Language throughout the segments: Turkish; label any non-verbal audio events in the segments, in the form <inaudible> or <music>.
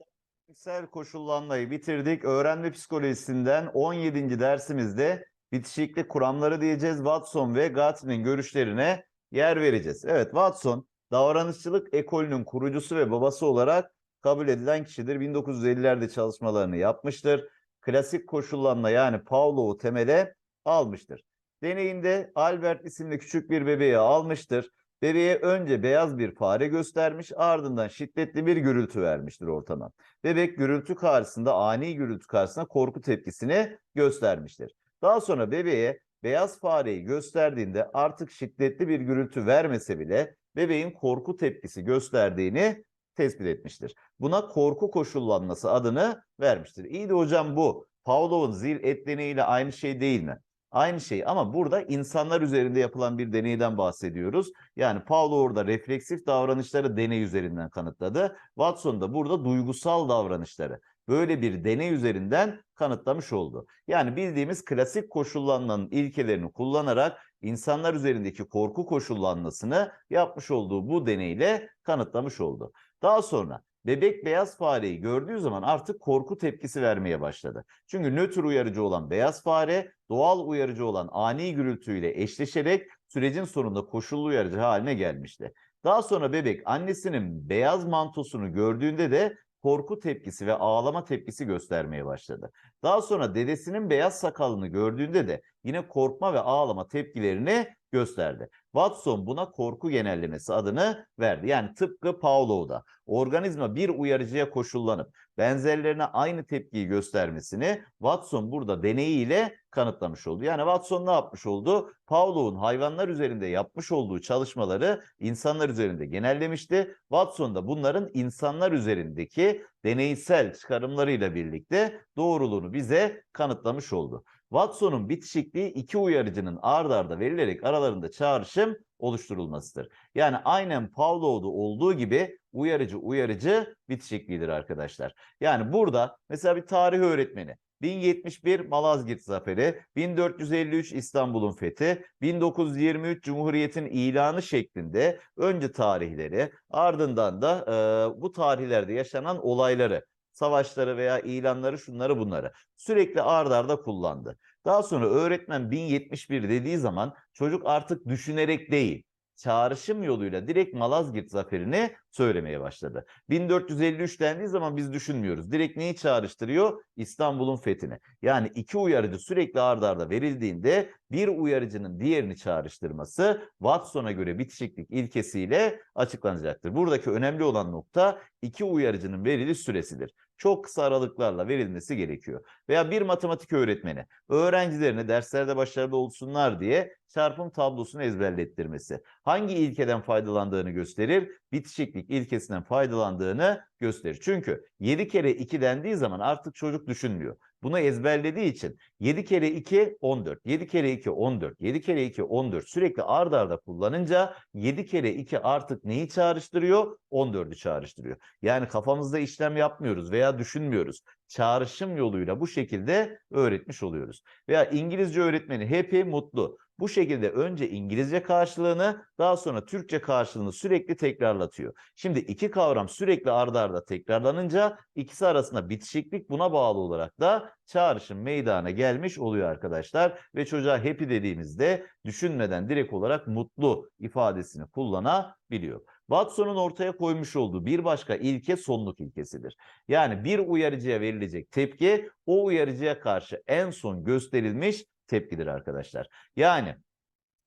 arkadaşlar. Fiziksel koşullanmayı bitirdik. Öğrenme psikolojisinden 17. dersimizde bitişiklik kuramları diyeceğiz. Watson ve Gatty'nin görüşlerine yer vereceğiz. Evet Watson davranışçılık ekolünün kurucusu ve babası olarak kabul edilen kişidir. 1950'lerde çalışmalarını yapmıştır. Klasik koşullanma yani Pavlov'u temele almıştır. Deneyinde Albert isimli küçük bir bebeği almıştır. Bebeğe önce beyaz bir fare göstermiş ardından şiddetli bir gürültü vermiştir ortama. Bebek gürültü karşısında ani gürültü karşısında korku tepkisini göstermiştir. Daha sonra bebeğe beyaz fareyi gösterdiğinde artık şiddetli bir gürültü vermese bile bebeğin korku tepkisi gösterdiğini tespit etmiştir. Buna korku koşullanması adını vermiştir. İyi de hocam bu Pavlov'un zil et deneyiyle aynı şey değil mi? Aynı şey ama burada insanlar üzerinde yapılan bir deneyden bahsediyoruz. Yani Pavlov orada refleksif davranışları deney üzerinden kanıtladı. Watson da burada duygusal davranışları böyle bir deney üzerinden kanıtlamış oldu. Yani bildiğimiz klasik koşullanmanın ilkelerini kullanarak insanlar üzerindeki korku koşullanmasını yapmış olduğu bu deneyle kanıtlamış oldu. Daha sonra bebek beyaz fareyi gördüğü zaman artık korku tepkisi vermeye başladı. Çünkü nötr uyarıcı olan beyaz fare doğal uyarıcı olan ani gürültüyle eşleşerek sürecin sonunda koşullu uyarıcı haline gelmişti. Daha sonra bebek annesinin beyaz mantosunu gördüğünde de korku tepkisi ve ağlama tepkisi göstermeye başladı. Daha sonra dedesinin beyaz sakalını gördüğünde de yine korkma ve ağlama tepkilerini gösterdi. Watson buna korku genellemesi adını verdi. Yani tıpkı Pavlov'da organizma bir uyarıcıya koşullanıp benzerlerine aynı tepkiyi göstermesini Watson burada deneyiyle kanıtlamış oldu. Yani Watson ne yapmış oldu? Pavlov'un hayvanlar üzerinde yapmış olduğu çalışmaları insanlar üzerinde genellemişti. Watson da bunların insanlar üzerindeki deneysel çıkarımlarıyla birlikte doğruluğunu bize kanıtlamış oldu. Watson'un bitişikliği iki uyarıcının ard arda verilerek aralarında çağrışım oluşturulmasıdır. Yani aynen Pavlov'da olduğu gibi uyarıcı uyarıcı bitişikliğidir arkadaşlar. Yani burada mesela bir tarih öğretmeni 1071 Malazgirt Zaferi, 1453 İstanbul'un fethi, 1923 Cumhuriyet'in ilanı şeklinde önce tarihleri ardından da e, bu tarihlerde yaşanan olayları savaşları veya ilanları şunları bunları sürekli ard arda kullandı. Daha sonra öğretmen 1071 dediği zaman çocuk artık düşünerek değil çağrışım yoluyla direkt Malazgirt zaferini söylemeye başladı. 1453 dendiği zaman biz düşünmüyoruz. Direkt neyi çağrıştırıyor? İstanbul'un fethini. Yani iki uyarıcı sürekli ardarda arda verildiğinde bir uyarıcının diğerini çağrıştırması Watson'a göre bitişiklik ilkesiyle açıklanacaktır. Buradaki önemli olan nokta iki uyarıcının verili süresidir çok kısa aralıklarla verilmesi gerekiyor. Veya bir matematik öğretmeni öğrencilerine derslerde başarılı olsunlar diye çarpım tablosunu ezberlettirmesi. Hangi ilkeden faydalandığını gösterir? Bitişiklik ilkesinden faydalandığını gösterir. Çünkü 7 kere 2 dendiği zaman artık çocuk düşünmüyor. Bunu ezberlediği için 7 kere 2 14, 7 kere 2 14, 7 kere 2 14 sürekli ard arda kullanınca 7 kere 2 artık neyi çağrıştırıyor? 14'ü çağrıştırıyor. Yani kafamızda işlem yapmıyoruz veya düşünmüyoruz. Çağrışım yoluyla bu şekilde öğretmiş oluyoruz. Veya İngilizce öğretmeni happy, mutlu. Bu şekilde önce İngilizce karşılığını daha sonra Türkçe karşılığını sürekli tekrarlatıyor. Şimdi iki kavram sürekli ardarda arda tekrarlanınca ikisi arasında bitişiklik buna bağlı olarak da çağrışım meydana gelmiş oluyor arkadaşlar. Ve çocuğa happy dediğimizde düşünmeden direkt olarak mutlu ifadesini kullanabiliyor. Watson'un ortaya koymuş olduğu bir başka ilke sonluk ilkesidir. Yani bir uyarıcıya verilecek tepki o uyarıcıya karşı en son gösterilmiş tepkidir arkadaşlar. Yani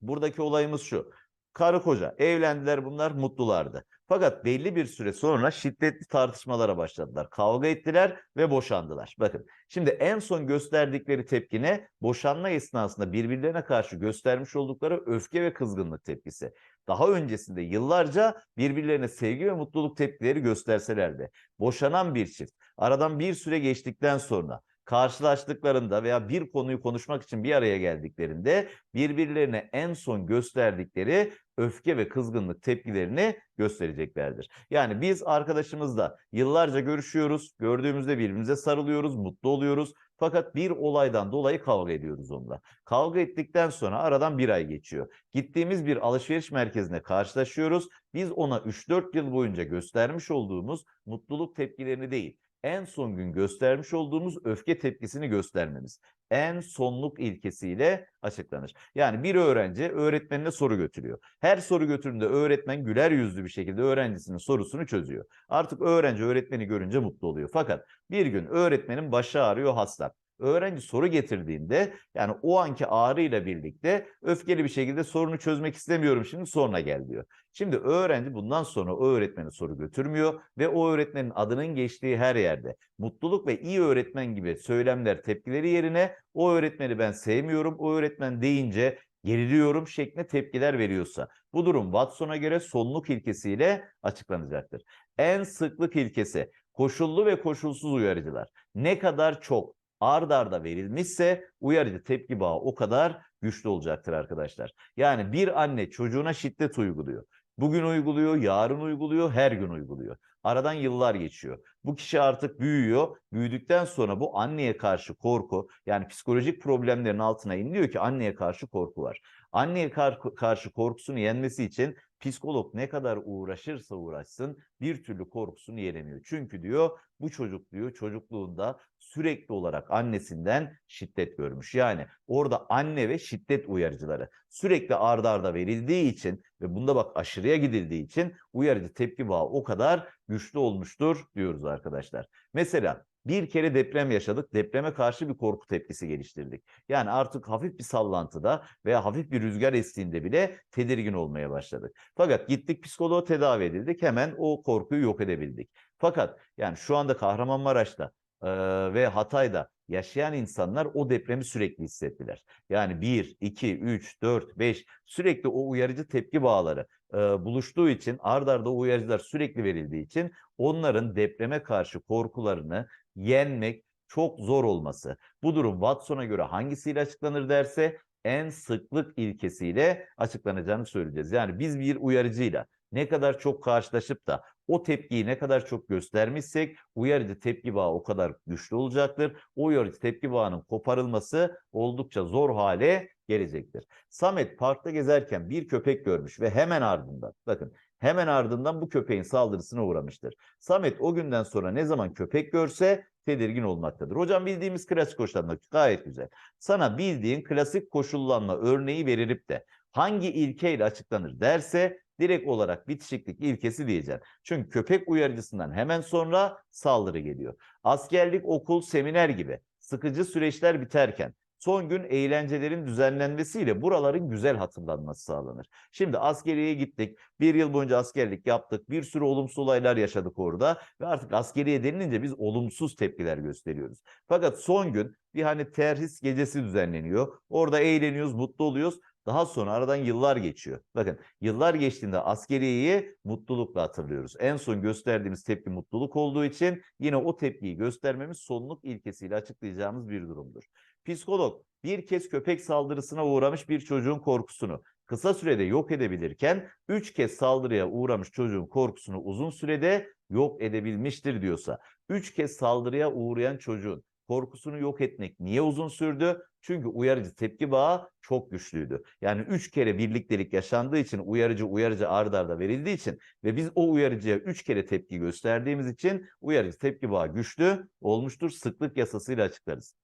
buradaki olayımız şu. Karı koca evlendiler bunlar mutlulardı. Fakat belli bir süre sonra şiddetli tartışmalara başladılar. Kavga ettiler ve boşandılar. Bakın şimdi en son gösterdikleri tepkine boşanma esnasında birbirlerine karşı göstermiş oldukları öfke ve kızgınlık tepkisi. Daha öncesinde yıllarca birbirlerine sevgi ve mutluluk tepkileri gösterselerdi. Boşanan bir çift aradan bir süre geçtikten sonra karşılaştıklarında veya bir konuyu konuşmak için bir araya geldiklerinde birbirlerine en son gösterdikleri öfke ve kızgınlık tepkilerini göstereceklerdir. Yani biz arkadaşımızla yıllarca görüşüyoruz, gördüğümüzde birbirimize sarılıyoruz, mutlu oluyoruz. Fakat bir olaydan dolayı kavga ediyoruz onunla. Kavga ettikten sonra aradan bir ay geçiyor. Gittiğimiz bir alışveriş merkezine karşılaşıyoruz. Biz ona 3-4 yıl boyunca göstermiş olduğumuz mutluluk tepkilerini değil, en son gün göstermiş olduğumuz öfke tepkisini göstermemiz. En sonluk ilkesiyle açıklanır. Yani bir öğrenci öğretmenine soru götürüyor. Her soru götürdüğünde öğretmen güler yüzlü bir şekilde öğrencisinin sorusunu çözüyor. Artık öğrenci öğretmeni görünce mutlu oluyor. Fakat bir gün öğretmenin başı ağrıyor hasta. Öğrenci soru getirdiğinde yani o anki ağrıyla birlikte öfkeli bir şekilde sorunu çözmek istemiyorum şimdi sonra gel diyor. Şimdi öğrenci bundan sonra o öğretmene soru götürmüyor ve o öğretmenin adının geçtiği her yerde mutluluk ve iyi öğretmen gibi söylemler tepkileri yerine o öğretmeni ben sevmiyorum o öğretmen deyince geriliyorum şeklinde tepkiler veriyorsa bu durum Watson'a göre sonluk ilkesiyle açıklanacaktır. En sıklık ilkesi koşullu ve koşulsuz uyarıcılar. Ne kadar çok ard arda verilmişse uyarıcı tepki bağı o kadar güçlü olacaktır arkadaşlar. Yani bir anne çocuğuna şiddet uyguluyor. Bugün uyguluyor, yarın uyguluyor, her gün uyguluyor. Aradan yıllar geçiyor. Bu kişi artık büyüyor. Büyüdükten sonra bu anneye karşı korku yani psikolojik problemlerin altına iniliyor ki anneye karşı korku var. Anneye kar karşı korkusunu yenmesi için psikolog ne kadar uğraşırsa uğraşsın bir türlü korkusunu yenemiyor. Çünkü diyor bu çocuk diyor çocukluğunda sürekli olarak annesinden şiddet görmüş. Yani orada anne ve şiddet uyarıcıları sürekli ardarda arda verildiği için ve bunda bak aşırıya gidildiği için uyarıcı tepki bağı o kadar güçlü olmuştur diyoruz arkadaşlar. Mesela bir kere deprem yaşadık. Depreme karşı bir korku tepkisi geliştirdik. Yani artık hafif bir sallantıda veya hafif bir rüzgar estiğinde bile tedirgin olmaya başladık. Fakat gittik psikoloğa tedavi edildik. Hemen o korkuyu yok edebildik. Fakat yani şu anda Kahramanmaraş'ta ve Hatay'da yaşayan insanlar o depremi sürekli hissettiler. Yani 1, 2, 3, 4, 5 sürekli o uyarıcı tepki bağları buluştuğu için ard arda uyarıcılar sürekli verildiği için onların depreme karşı korkularını yenmek çok zor olması. Bu durum Watson'a göre hangisiyle açıklanır derse en sıklık ilkesiyle açıklanacağını söyleyeceğiz. Yani biz bir uyarıcıyla ne kadar çok karşılaşıp da o tepkiyi ne kadar çok göstermişsek uyarıcı tepki bağı o kadar güçlü olacaktır. O uyarıcı tepki bağının koparılması oldukça zor hale gelecektir. Samet parkta gezerken bir köpek görmüş ve hemen ardından bakın hemen ardından bu köpeğin saldırısına uğramıştır. Samet o günden sonra ne zaman köpek görse tedirgin olmaktadır. Hocam bildiğimiz klasik koşullanma gayet güzel. Sana bildiğin klasik koşullanma örneği verilip de hangi ilkeyle açıklanır derse direkt olarak bitişiklik ilkesi diyeceğim. Çünkü köpek uyarıcısından hemen sonra saldırı geliyor. Askerlik, okul, seminer gibi sıkıcı süreçler biterken son gün eğlencelerin düzenlenmesiyle buraların güzel hatırlanması sağlanır. Şimdi askeriye gittik. Bir yıl boyunca askerlik yaptık. Bir sürü olumsuz olaylar yaşadık orada. Ve artık askeriye denilince biz olumsuz tepkiler gösteriyoruz. Fakat son gün bir hani terhis gecesi düzenleniyor. Orada eğleniyoruz, mutlu oluyoruz. Daha sonra aradan yıllar geçiyor. Bakın yıllar geçtiğinde askeriyeyi mutlulukla hatırlıyoruz. En son gösterdiğimiz tepki mutluluk olduğu için yine o tepkiyi göstermemiz sonluk ilkesiyle açıklayacağımız bir durumdur. Psikolog bir kez köpek saldırısına uğramış bir çocuğun korkusunu kısa sürede yok edebilirken üç kez saldırıya uğramış çocuğun korkusunu uzun sürede yok edebilmiştir diyorsa üç kez saldırıya uğrayan çocuğun korkusunu yok etmek niye uzun sürdü? Çünkü uyarıcı tepki bağı çok güçlüydü. Yani üç kere birliktelik yaşandığı için uyarıcı uyarıcı ard arda verildiği için ve biz o uyarıcıya üç kere tepki gösterdiğimiz için uyarıcı tepki bağı güçlü olmuştur. Sıklık yasasıyla açıklarız.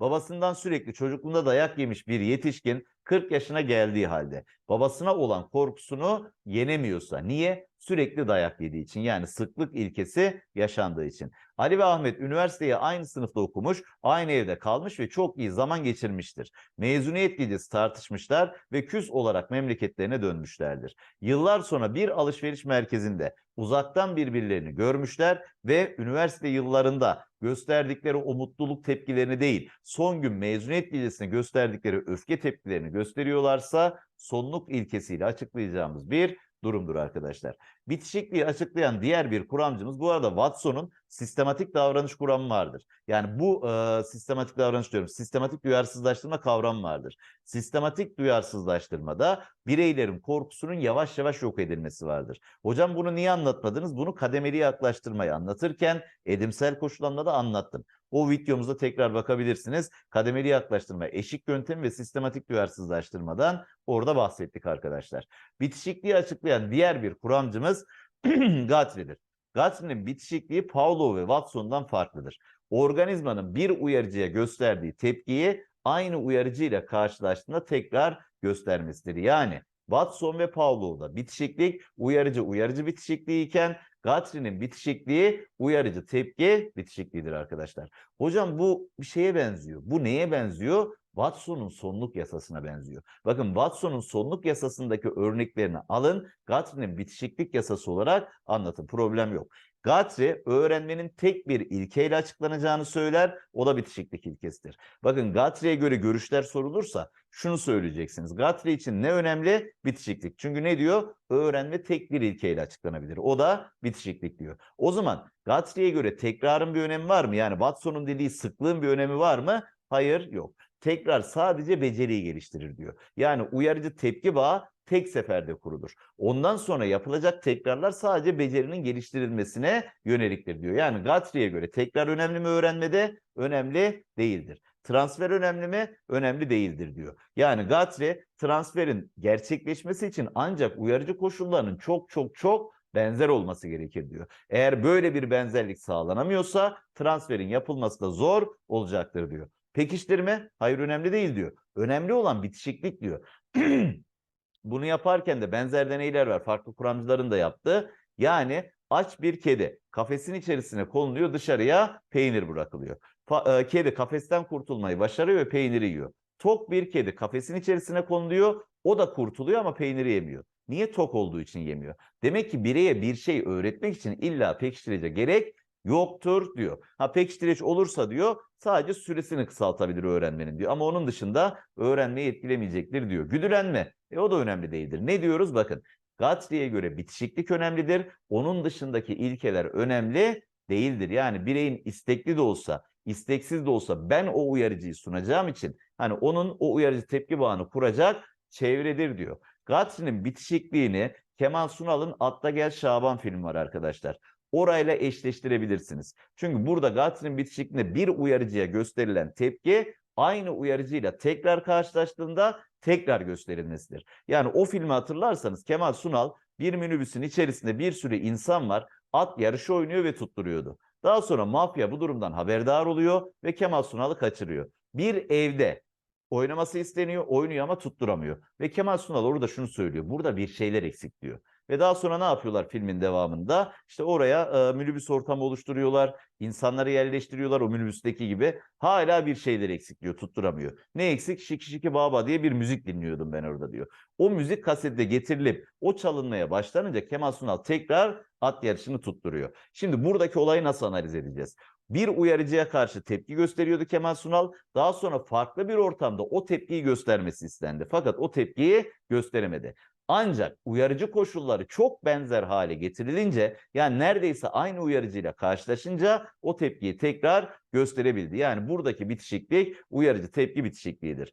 Babasından sürekli çocukluğunda dayak yemiş bir yetişkin 40 yaşına geldiği halde babasına olan korkusunu yenemiyorsa niye? Sürekli dayak yediği için yani sıklık ilkesi yaşandığı için. Ali ve Ahmet üniversiteye aynı sınıfta okumuş, aynı evde kalmış ve çok iyi zaman geçirmiştir. Mezuniyet gecesi tartışmışlar ve küs olarak memleketlerine dönmüşlerdir. Yıllar sonra bir alışveriş merkezinde uzaktan birbirlerini görmüşler ve üniversite yıllarında gösterdikleri o mutluluk tepkilerini değil, son gün mezuniyet gecesine gösterdikleri öfke tepkilerini gösteriyorlarsa sonluk ilkesiyle açıklayacağımız bir durumdur arkadaşlar. Bitişikliği açıklayan diğer bir kuramcımız bu arada Watson'un sistematik davranış kuramı vardır. Yani bu e, sistematik davranış diyorum. Sistematik duyarsızlaştırma kavramı vardır. Sistematik duyarsızlaştırmada bireylerin korkusunun yavaş yavaş yok edilmesi vardır. Hocam bunu niye anlatmadınız? Bunu kademeli yaklaştırmayı anlatırken edimsel koşullanmada da anlattım. O videomuzda tekrar bakabilirsiniz. Kademeli yaklaştırma, eşik yöntemi ve sistematik duyarsızlaştırmadan orada bahsettik arkadaşlar. Bitişikliği açıklayan diğer bir kuramcımız <clears throat> Guthrie'dir. Guthrie'nin bitişikliği Pavlov ve Watson'dan farklıdır. Organizmanın bir uyarıcıya gösterdiği tepkiyi aynı uyarıcı ile karşılaştığında tekrar göstermesidir. Yani Watson ve Pavlov'da bitişiklik uyarıcı uyarıcı bitişikliği iken Guthrie'nin bitişikliği uyarıcı tepki bitişikliğidir arkadaşlar. Hocam bu bir şeye benziyor. Bu neye benziyor? Watson'un sonluk yasasına benziyor. Bakın Watson'un sonluk yasasındaki örneklerini alın. Guthrie'nin bitişiklik yasası olarak anlatın. Problem yok. Guthrie öğrenmenin tek bir ilkeyle açıklanacağını söyler. O da bitişiklik ilkesidir. Bakın Guthrie'ye göre görüşler sorulursa şunu söyleyeceksiniz. Guthrie için ne önemli? Bitişiklik. Çünkü ne diyor? Öğrenme tek bir ilkeyle açıklanabilir. O da bitişiklik diyor. O zaman Guthrie'ye göre tekrarın bir önemi var mı? Yani Watson'un dediği sıklığın bir önemi var mı? Hayır yok. Tekrar sadece beceriyi geliştirir diyor. Yani uyarıcı tepki bağı tek seferde kurulur. Ondan sonra yapılacak tekrarlar sadece becerinin geliştirilmesine yöneliktir diyor. Yani Guthrie'ye göre tekrar önemli mi öğrenmede? Önemli değildir. Transfer önemli mi? Önemli değildir diyor. Yani Guthrie transferin gerçekleşmesi için ancak uyarıcı koşullarının çok çok çok benzer olması gerekir diyor. Eğer böyle bir benzerlik sağlanamıyorsa transferin yapılması da zor olacaktır diyor. Pekiştirme hayır önemli değil diyor. Önemli olan bitişiklik diyor. <clears throat> Bunu yaparken de benzer deneyler var. Farklı kuramcıların da yaptığı. Yani aç bir kedi kafesin içerisine konuluyor dışarıya peynir bırakılıyor. Pa- e, kedi kafesten kurtulmayı başarıyor ve peyniri yiyor. Tok bir kedi kafesin içerisine konuluyor. O da kurtuluyor ama peyniri yemiyor. Niye tok olduğu için yemiyor? Demek ki bireye bir şey öğretmek için illa pekiştirici gerek yoktur diyor. Ha pekiştirici olursa diyor sadece süresini kısaltabilir öğrenmenin diyor. Ama onun dışında öğrenmeyi etkilemeyecektir diyor. Güdülenme e o da önemli değildir. Ne diyoruz bakın. Guthrie'ye göre bitişiklik önemlidir. Onun dışındaki ilkeler önemli değildir. Yani bireyin istekli de olsa, isteksiz de olsa ben o uyarıcıyı sunacağım için hani onun o uyarıcı tepki bağını kuracak çevredir diyor. Guthrie'nin bitişikliğini Kemal Sunal'ın Atla Gel Şaban filmi var arkadaşlar. Orayla eşleştirebilirsiniz. Çünkü burada Guthrie'nin bitişikliğinde bir uyarıcıya gösterilen tepki aynı uyarıcıyla tekrar karşılaştığında tekrar gösterilmesidir. Yani o filmi hatırlarsanız Kemal Sunal bir minibüsün içerisinde bir sürü insan var. At yarışı oynuyor ve tutturuyordu. Daha sonra mafya bu durumdan haberdar oluyor ve Kemal Sunal'ı kaçırıyor. Bir evde oynaması isteniyor, oynuyor ama tutturamıyor. Ve Kemal Sunal orada şunu söylüyor. Burada bir şeyler eksik diyor. Ve daha sonra ne yapıyorlar filmin devamında? İşte oraya e, minibüs ortamı oluşturuyorlar. insanları yerleştiriyorlar o minibüsteki gibi. Hala bir şeyler eksik diyor, tutturamıyor. Ne eksik? Şiki Şiki Baba diye bir müzik dinliyordum ben orada diyor. O müzik kasette getirilip o çalınmaya başlanınca Kemal Sunal tekrar at yarışını tutturuyor. Şimdi buradaki olayı nasıl analiz edeceğiz? Bir uyarıcıya karşı tepki gösteriyordu Kemal Sunal. Daha sonra farklı bir ortamda o tepkiyi göstermesi istendi. Fakat o tepkiyi gösteremedi. Ancak uyarıcı koşulları çok benzer hale getirilince yani neredeyse aynı uyarıcıyla karşılaşınca o tepkiyi tekrar gösterebildi. Yani buradaki bitişiklik uyarıcı tepki bitişikliğidir.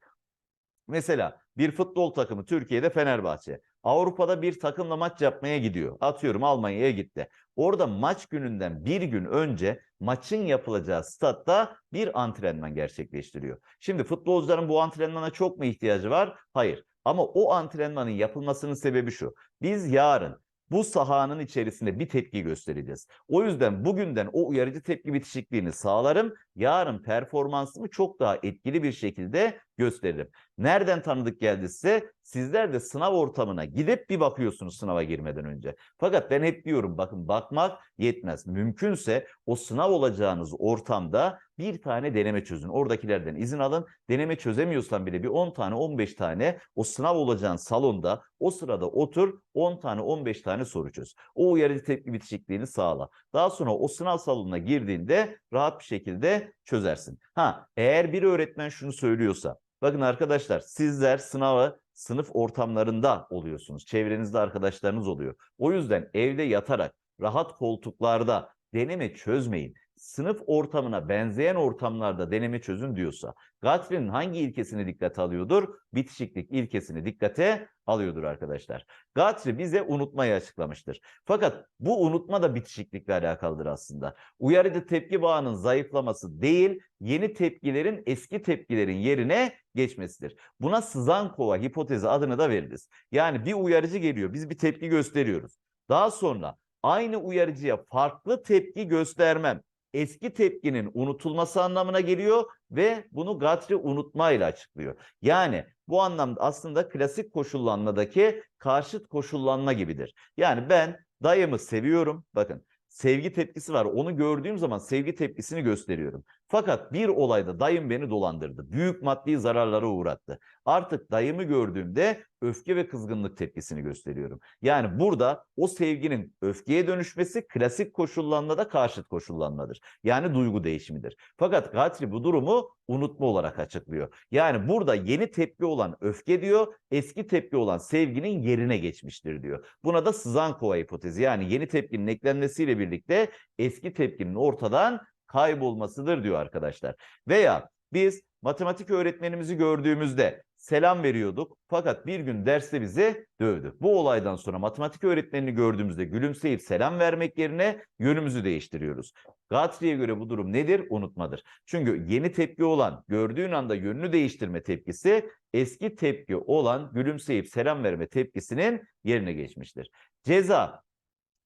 Mesela bir futbol takımı Türkiye'de Fenerbahçe. Avrupa'da bir takımla maç yapmaya gidiyor. Atıyorum Almanya'ya gitti. Orada maç gününden bir gün önce maçın yapılacağı statta bir antrenman gerçekleştiriyor. Şimdi futbolcuların bu antrenmana çok mu ihtiyacı var? Hayır. Ama o antrenmanın yapılmasının sebebi şu. Biz yarın bu sahanın içerisinde bir tepki göstereceğiz. O yüzden bugünden o uyarıcı tepki bitişikliğini sağlarım. Yarın performansımı çok daha etkili bir şekilde gösteririm. Nereden tanıdık geldi size? Sizler de sınav ortamına gidip bir bakıyorsunuz sınava girmeden önce. Fakat ben hep diyorum bakın bakmak yetmez. Mümkünse o sınav olacağınız ortamda bir tane deneme çözün. Oradakilerden izin alın. Deneme çözemiyorsan bile bir 10 tane 15 tane o sınav olacağın salonda o sırada otur 10 tane 15 tane soru çöz. O uyarıcı tepki bitişikliğini sağla. Daha sonra o sınav salonuna girdiğinde rahat bir şekilde çözersin. Ha eğer bir öğretmen şunu söylüyorsa bakın arkadaşlar sizler sınavı sınıf ortamlarında oluyorsunuz. Çevrenizde arkadaşlarınız oluyor. O yüzden evde yatarak rahat koltuklarda deneme çözmeyin. Sınıf ortamına benzeyen ortamlarda deneme çözün diyorsa Guthrie'nin hangi ilkesini dikkate alıyordur? Bitişiklik ilkesini dikkate alıyordur arkadaşlar. Guthrie bize unutmayı açıklamıştır. Fakat bu unutma da bitişiklikle alakalıdır aslında. Uyarıcı tepki bağının zayıflaması değil, yeni tepkilerin eski tepkilerin yerine geçmesidir. Buna sızan hipotezi adını da veririz. Yani bir uyarıcı geliyor, biz bir tepki gösteriyoruz. Daha sonra aynı uyarıcıya farklı tepki göstermem eski tepkinin unutulması anlamına geliyor ve bunu Guthrie unutmayla açıklıyor. Yani bu anlamda aslında klasik koşullanmadaki karşıt koşullanma gibidir. Yani ben dayımı seviyorum. Bakın sevgi tepkisi var. Onu gördüğüm zaman sevgi tepkisini gösteriyorum. Fakat bir olayda dayım beni dolandırdı. Büyük maddi zararlara uğrattı. Artık dayımı gördüğümde öfke ve kızgınlık tepkisini gösteriyorum. Yani burada o sevginin öfkeye dönüşmesi klasik koşullanmada karşıt koşullanmadır. Yani duygu değişimidir. Fakat Guthrie bu durumu unutma olarak açıklıyor. Yani burada yeni tepki olan öfke diyor, eski tepki olan sevginin yerine geçmiştir diyor. Buna da sızan kova hipotezi yani yeni tepkinin eklenmesiyle birlikte eski tepkinin ortadan kaybolmasıdır diyor arkadaşlar. Veya biz matematik öğretmenimizi gördüğümüzde selam veriyorduk fakat bir gün derste bizi dövdü. Bu olaydan sonra matematik öğretmenini gördüğümüzde gülümseyip selam vermek yerine yönümüzü değiştiriyoruz. Guthrie'ye göre bu durum nedir? Unutmadır. Çünkü yeni tepki olan gördüğün anda yönünü değiştirme tepkisi eski tepki olan gülümseyip selam verme tepkisinin yerine geçmiştir. Ceza.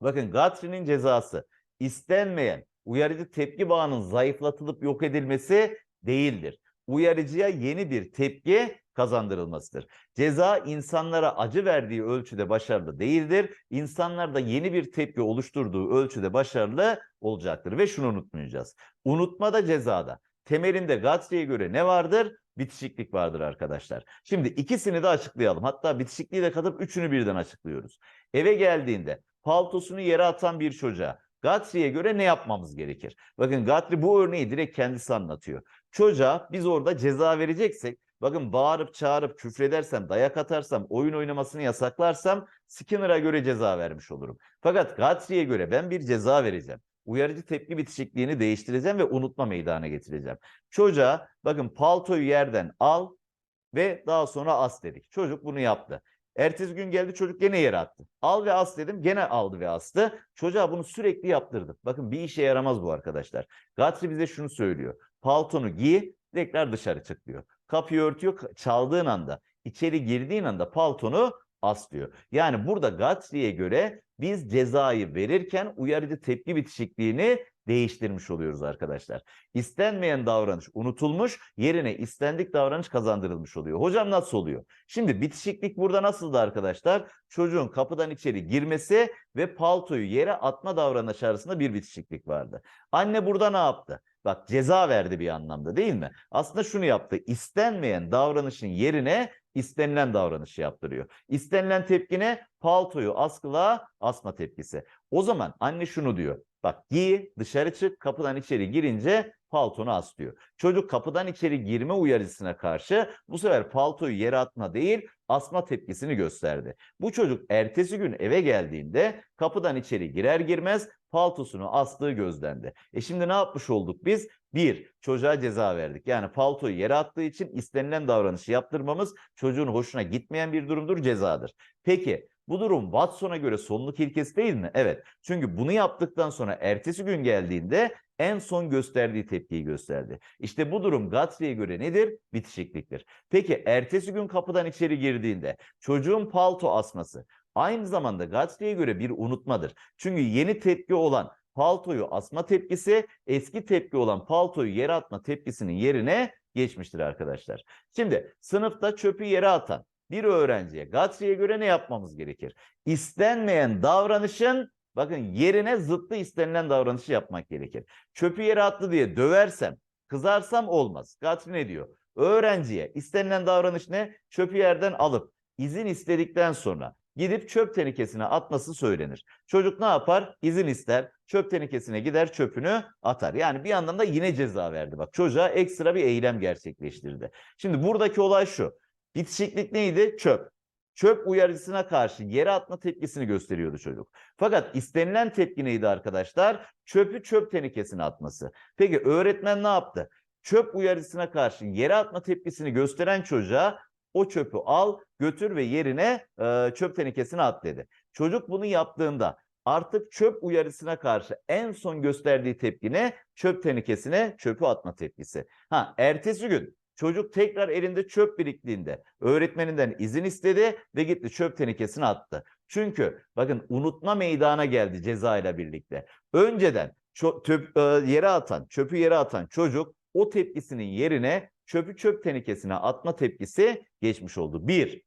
Bakın Guthrie'nin cezası istenmeyen uyarıcı tepki bağının zayıflatılıp yok edilmesi değildir. Uyarıcıya yeni bir tepki kazandırılmasıdır. Ceza insanlara acı verdiği ölçüde başarılı değildir. İnsanlarda yeni bir tepki oluşturduğu ölçüde başarılı olacaktır. Ve şunu unutmayacağız. Unutma da cezada. Temelinde Guthrie'ye göre ne vardır? Bitişiklik vardır arkadaşlar. Şimdi ikisini de açıklayalım. Hatta bitişikliği de katıp üçünü birden açıklıyoruz. Eve geldiğinde paltosunu yere atan bir çocuğa Guthrie'ye göre ne yapmamız gerekir? Bakın Guthrie bu örneği direkt kendisi anlatıyor. Çocuğa biz orada ceza vereceksek bakın bağırıp çağırıp küfredersem, dayak atarsam, oyun oynamasını yasaklarsam Skinner'a göre ceza vermiş olurum. Fakat Guthrie'ye göre ben bir ceza vereceğim. Uyarıcı tepki bitişikliğini değiştireceğim ve unutma meydana getireceğim. Çocuğa bakın paltoyu yerden al ve daha sonra as dedik. Çocuk bunu yaptı. Ertesi gün geldi çocuk gene yere attı. Al ve as dedim gene aldı ve astı. Çocuğa bunu sürekli yaptırdık. Bakın bir işe yaramaz bu arkadaşlar. Guthrie bize şunu söylüyor. Paltonu giy tekrar dışarı çık diyor. Kapıyı örtüyor çaldığın anda içeri girdiğin anda paltonu as diyor. Yani burada Guthrie'ye göre biz cezayı verirken uyarıcı tepki bitişikliğini değiştirmiş oluyoruz arkadaşlar. İstenmeyen davranış unutulmuş, yerine istendik davranış kazandırılmış oluyor. Hocam nasıl oluyor? Şimdi bitişiklik burada nasıldı arkadaşlar? Çocuğun kapıdan içeri girmesi ve paltoyu yere atma davranış arasında bir bitişiklik vardı. Anne burada ne yaptı? Bak ceza verdi bir anlamda değil mi? Aslında şunu yaptı. İstenmeyen davranışın yerine istenilen davranışı yaptırıyor. İstenilen tepkine paltoyu askılığa asma tepkisi. O zaman anne şunu diyor. Bak giy dışarı çık kapıdan içeri girince paltonu as diyor. Çocuk kapıdan içeri girme uyarısına karşı bu sefer paltoyu yere atma değil asma tepkisini gösterdi. Bu çocuk ertesi gün eve geldiğinde kapıdan içeri girer girmez paltosunu astığı gözlendi. E şimdi ne yapmış olduk biz? Bir, çocuğa ceza verdik. Yani paltoyu yere attığı için istenilen davranışı yaptırmamız çocuğun hoşuna gitmeyen bir durumdur, cezadır. Peki bu durum Watson'a göre sonluk ilkesi değil mi? Evet. Çünkü bunu yaptıktan sonra ertesi gün geldiğinde en son gösterdiği tepkiyi gösterdi. İşte bu durum Guthrie'ye göre nedir? Bitişikliktir. Peki ertesi gün kapıdan içeri girdiğinde çocuğun palto asması aynı zamanda Guthrie'ye göre bir unutmadır. Çünkü yeni tepki olan paltoyu asma tepkisi eski tepki olan paltoyu yere atma tepkisinin yerine geçmiştir arkadaşlar. Şimdi sınıfta çöpü yere atan bir öğrenciye Guthrie'ye göre ne yapmamız gerekir? İstenmeyen davranışın bakın yerine zıttı istenilen davranışı yapmak gerekir. Çöpü yere attı diye döversem, kızarsam olmaz. Guthrie ne diyor? Öğrenciye istenilen davranış ne? Çöpü yerden alıp izin istedikten sonra gidip çöp tenekesine atması söylenir. Çocuk ne yapar? İzin ister, çöp tenekesine gider çöpünü atar. Yani bir anlamda yine ceza verdi. Bak çocuğa ekstra bir eylem gerçekleştirdi. Şimdi buradaki olay şu. Bitişiklik neydi? Çöp. çöp uyarısına karşı yere atma tepkisini gösteriyordu çocuk. Fakat istenilen tepki neydi arkadaşlar? Çöpü çöp tenekesine atması. Peki öğretmen ne yaptı? Çöp uyarısına karşı yere atma tepkisini gösteren çocuğa o çöpü al, götür ve yerine e, çöp tenekesine at dedi. Çocuk bunu yaptığında artık çöp uyarısına karşı en son gösterdiği tepki ne? Çöp tenekesine çöpü atma tepkisi. Ha, ertesi gün çocuk tekrar elinde çöp biriktiğinde öğretmeninden izin istedi ve gitti çöp tenekesine attı. Çünkü bakın unutma meydana geldi ceza ile birlikte. Önceden çö- töp- e, yere atan, çöpü yere atan çocuk o tepkisinin yerine çöpü çöp tenekesine atma tepkisi geçmiş oldu. Bir,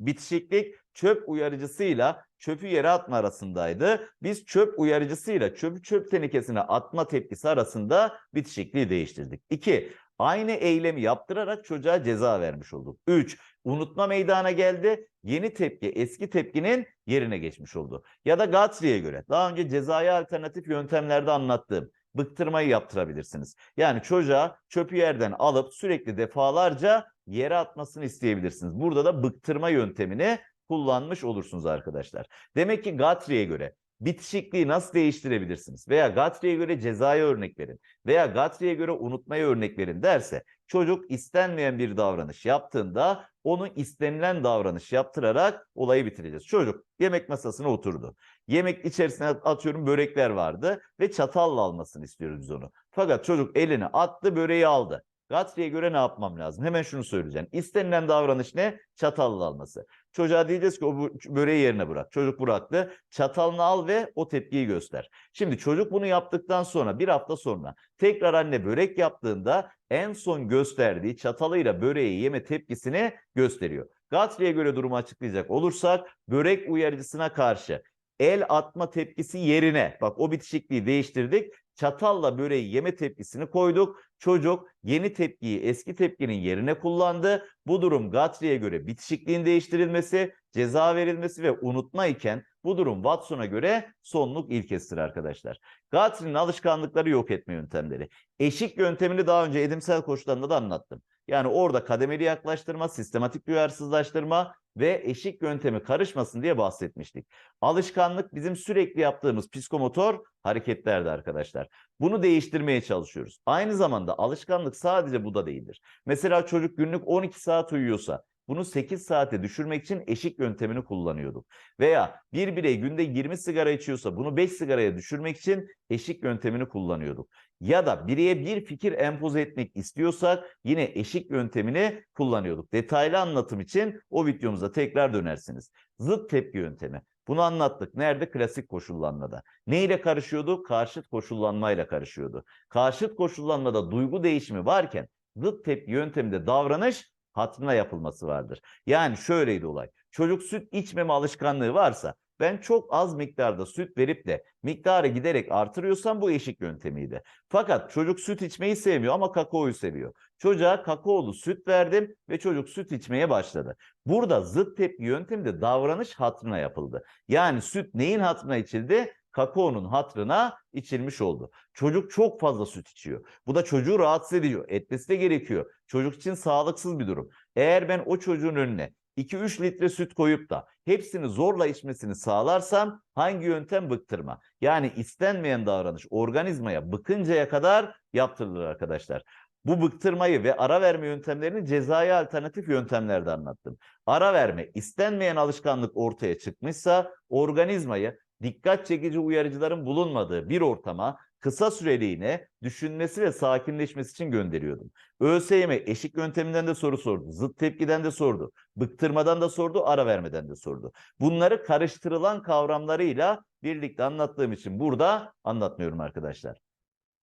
bitişiklik çöp uyarıcısıyla çöpü yere atma arasındaydı. Biz çöp uyarıcısıyla çöpü çöp tenekesine atma tepkisi arasında bitişikliği değiştirdik. İki, aynı eylemi yaptırarak çocuğa ceza vermiş olduk. Üç, unutma meydana geldi. Yeni tepki eski tepkinin yerine geçmiş oldu. Ya da Guthrie'ye göre daha önce cezaya alternatif yöntemlerde anlattığım bıktırmayı yaptırabilirsiniz. Yani çocuğa çöpü yerden alıp sürekli defalarca yere atmasını isteyebilirsiniz. Burada da bıktırma yöntemini kullanmış olursunuz arkadaşlar. Demek ki Guthrie'ye göre bitişikliği nasıl değiştirebilirsiniz? Veya Guthrie'ye göre cezaya örnek verin. Veya Guthrie'ye göre unutmaya örnek verin derse çocuk istenmeyen bir davranış yaptığında onu istenilen davranış yaptırarak olayı bitireceğiz. Çocuk yemek masasına oturdu. Yemek içerisine atıyorum börekler vardı ve çatalla almasını istiyoruz biz onu. Fakat çocuk elini attı böreği aldı. Guthrie'ye göre ne yapmam lazım? Hemen şunu söyleyeceğim. İstenilen davranış ne? Çatalla alması. Çocuğa diyeceğiz ki o böreği yerine bırak. Çocuk bıraktı. Çatalını al ve o tepkiyi göster. Şimdi çocuk bunu yaptıktan sonra bir hafta sonra tekrar anne börek yaptığında en son gösterdiği çatalıyla böreği yeme tepkisini gösteriyor. Guthrie'ye göre durumu açıklayacak olursak börek uyarıcısına karşı el atma tepkisi yerine bak o bitişikliği değiştirdik. Çatalla böreği yeme tepkisini koyduk. Çocuk yeni tepkiyi eski tepkinin yerine kullandı. Bu durum Guthrie'ye göre bitişikliğin değiştirilmesi, ceza verilmesi ve unutma iken bu durum Watson'a göre sonluk ilkesidir arkadaşlar. Guthrie'nin alışkanlıkları yok etme yöntemleri. Eşik yöntemini daha önce edimsel koşullarında da anlattım. Yani orada kademeli yaklaştırma, sistematik duyarsızlaştırma ve eşik yöntemi karışmasın diye bahsetmiştik. Alışkanlık bizim sürekli yaptığımız psikomotor hareketlerdi arkadaşlar. Bunu değiştirmeye çalışıyoruz. Aynı zamanda alışkanlık sadece bu da değildir. Mesela çocuk günlük 12 saat uyuyorsa bunu 8 saate düşürmek için eşik yöntemini kullanıyorduk. Veya bir birey günde 20 sigara içiyorsa bunu 5 sigaraya düşürmek için eşik yöntemini kullanıyorduk. Ya da bireye bir fikir empoze etmek istiyorsak yine eşik yöntemini kullanıyorduk. Detaylı anlatım için o videomuza tekrar dönersiniz. Zıt tepki yöntemi. Bunu anlattık. Nerede? Klasik koşullanmada. Ne ile karışıyordu? Karşıt koşullanmayla karışıyordu. Karşıt koşullanmada duygu değişimi varken zıt tepki yönteminde davranış hatırına yapılması vardır. Yani şöyleydi olay. Çocuk süt içmeme alışkanlığı varsa ben çok az miktarda süt verip de miktarı giderek artırıyorsam bu eşik yöntemiydi. Fakat çocuk süt içmeyi sevmiyor ama kakaoyu seviyor. Çocuğa kakaolu süt verdim ve çocuk süt içmeye başladı. Burada zıt tepki yönteminde davranış hatırına yapıldı. Yani süt neyin hatırına içildi? Kakaonun hatırına içilmiş oldu. Çocuk çok fazla süt içiyor. Bu da çocuğu rahatsız ediyor. Etmesi de gerekiyor. Çocuk için sağlıksız bir durum. Eğer ben o çocuğun önüne 2-3 litre süt koyup da hepsini zorla içmesini sağlarsam hangi yöntem bıktırma? Yani istenmeyen davranış organizmaya bıkıncaya kadar yaptırılır arkadaşlar. Bu bıktırmayı ve ara verme yöntemlerini cezaya alternatif yöntemlerde anlattım. Ara verme istenmeyen alışkanlık ortaya çıkmışsa organizmayı dikkat çekici uyarıcıların bulunmadığı bir ortama kısa süreliğine düşünmesi ve sakinleşmesi için gönderiyordum. ÖSYM eşik yönteminden de soru sordu. Zıt tepkiden de sordu. Bıktırmadan da sordu, ara vermeden de sordu. Bunları karıştırılan kavramlarıyla birlikte anlattığım için burada anlatmıyorum arkadaşlar.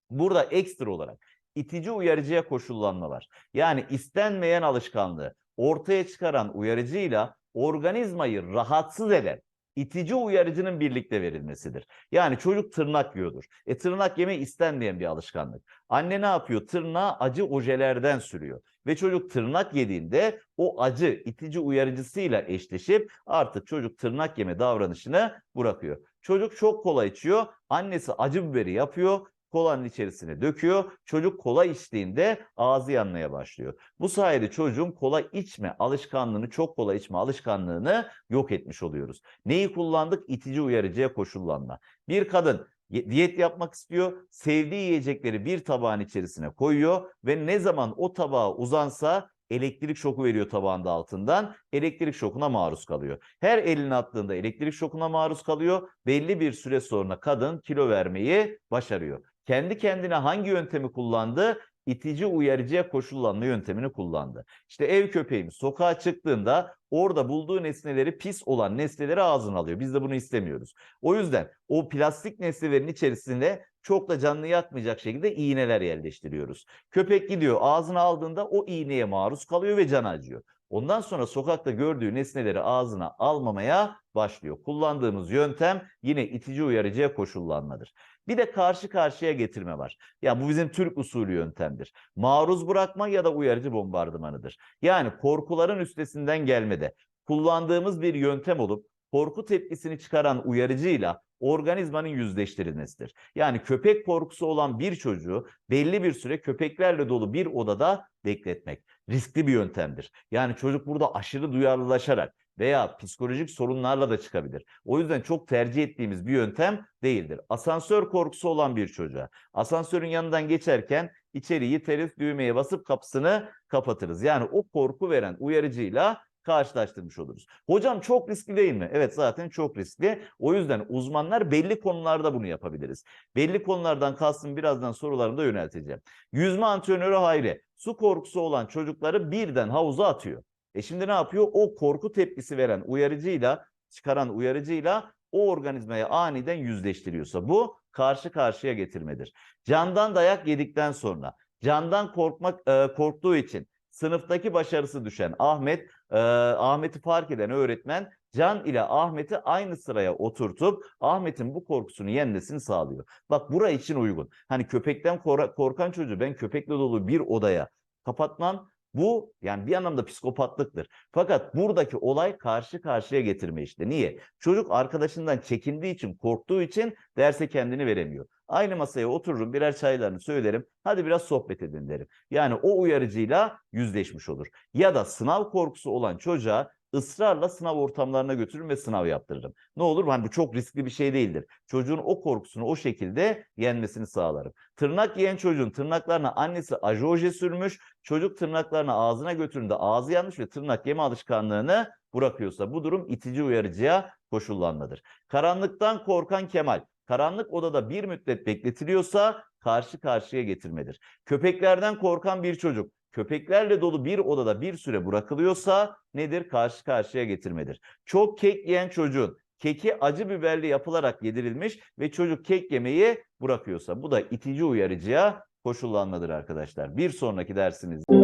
Burada ekstra olarak itici uyarıcıya koşullanma var. Yani istenmeyen alışkanlığı ortaya çıkaran uyarıcıyla organizmayı rahatsız eden itici uyarıcının birlikte verilmesidir. Yani çocuk tırnak yiyordur. E tırnak yeme istenmeyen bir alışkanlık. Anne ne yapıyor? Tırnağı acı ojelerden sürüyor. Ve çocuk tırnak yediğinde o acı itici uyarıcısıyla eşleşip artık çocuk tırnak yeme davranışını bırakıyor. Çocuk çok kola içiyor. Annesi acı biberi yapıyor. Kolanın içerisine döküyor. Çocuk kola içtiğinde ağzı yanmaya başlıyor. Bu sayede çocuğun kola içme alışkanlığını, çok kola içme alışkanlığını yok etmiş oluyoruz. Neyi kullandık? İtici uyarıcıya koşullanma. Bir kadın ye- diyet yapmak istiyor, sevdiği yiyecekleri bir tabağın içerisine koyuyor ve ne zaman o tabağa uzansa elektrik şoku veriyor tabağında altından. Elektrik şokuna maruz kalıyor. Her elini attığında elektrik şokuna maruz kalıyor. Belli bir süre sonra kadın kilo vermeyi başarıyor. Kendi kendine hangi yöntemi kullandı? İtici uyarıcıya koşullanma yöntemini kullandı. İşte ev köpeğimiz sokağa çıktığında orada bulduğu nesneleri pis olan nesneleri ağzına alıyor. Biz de bunu istemiyoruz. O yüzden o plastik nesnelerin içerisinde çok da canını yakmayacak şekilde iğneler yerleştiriyoruz. Köpek gidiyor ağzına aldığında o iğneye maruz kalıyor ve can acıyor. Ondan sonra sokakta gördüğü nesneleri ağzına almamaya başlıyor. Kullandığımız yöntem yine itici uyarıcıya koşullanmadır. Bir de karşı karşıya getirme var. Ya bu bizim Türk usulü yöntemdir. Maruz bırakma ya da uyarıcı bombardımanıdır. Yani korkuların üstesinden gelmede kullandığımız bir yöntem olup korku tepkisini çıkaran uyarıcıyla organizmanın yüzleştirilmesidir. Yani köpek korkusu olan bir çocuğu belli bir süre köpeklerle dolu bir odada bekletmek riskli bir yöntemdir. Yani çocuk burada aşırı duyarlılaşarak veya psikolojik sorunlarla da çıkabilir. O yüzden çok tercih ettiğimiz bir yöntem değildir. Asansör korkusu olan bir çocuğa asansörün yanından geçerken içeri iteriz, düğmeye basıp kapısını kapatırız. Yani o korku veren uyarıcıyla karşılaştırmış oluruz. Hocam çok riskli değil mi? Evet zaten çok riskli. O yüzden uzmanlar belli konularda bunu yapabiliriz. Belli konulardan kastım birazdan sorularımda yönelteceğim. Yüzme antrenörü Hayri su korkusu olan çocukları birden havuza atıyor. E şimdi ne yapıyor? O korku tepkisi veren uyarıcıyla, çıkaran uyarıcıyla o organizmaya aniden yüzleştiriyorsa bu karşı karşıya getirmedir. Candan dayak yedikten sonra candan korkmak e, korktuğu için sınıftaki başarısı düşen Ahmet, e, Ahmet'i fark eden öğretmen Can ile Ahmet'i aynı sıraya oturtup Ahmet'in bu korkusunu yenmesini sağlıyor. Bak bura için uygun. Hani köpekten korkan çocuğu ben köpekle dolu bir odaya kapatmam. Bu yani bir anlamda psikopatlıktır. Fakat buradaki olay karşı karşıya getirme işte. Niye? Çocuk arkadaşından çekindiği için, korktuğu için derse kendini veremiyor. Aynı masaya otururum, birer çaylarını söylerim. Hadi biraz sohbet edin derim. Yani o uyarıcıyla yüzleşmiş olur. Ya da sınav korkusu olan çocuğa ısrarla sınav ortamlarına götürürüm ve sınav yaptırırım. Ne olur? Hani bu çok riskli bir şey değildir. Çocuğun o korkusunu o şekilde yenmesini sağlarım. Tırnak yiyen çocuğun tırnaklarına annesi ajoje sürmüş. Çocuk tırnaklarını ağzına götürdüğünde ağzı yanmış ve tırnak yeme alışkanlığını bırakıyorsa bu durum itici uyarıcıya koşullanmadır. Karanlıktan korkan Kemal karanlık odada bir müddet bekletiliyorsa karşı karşıya getirmedir. Köpeklerden korkan bir çocuk köpeklerle dolu bir odada bir süre bırakılıyorsa nedir? Karşı karşıya getirmedir. Çok kek yiyen çocuğun keki acı biberli yapılarak yedirilmiş ve çocuk kek yemeyi bırakıyorsa bu da itici uyarıcıya koşullanmadır arkadaşlar. Bir sonraki dersimizde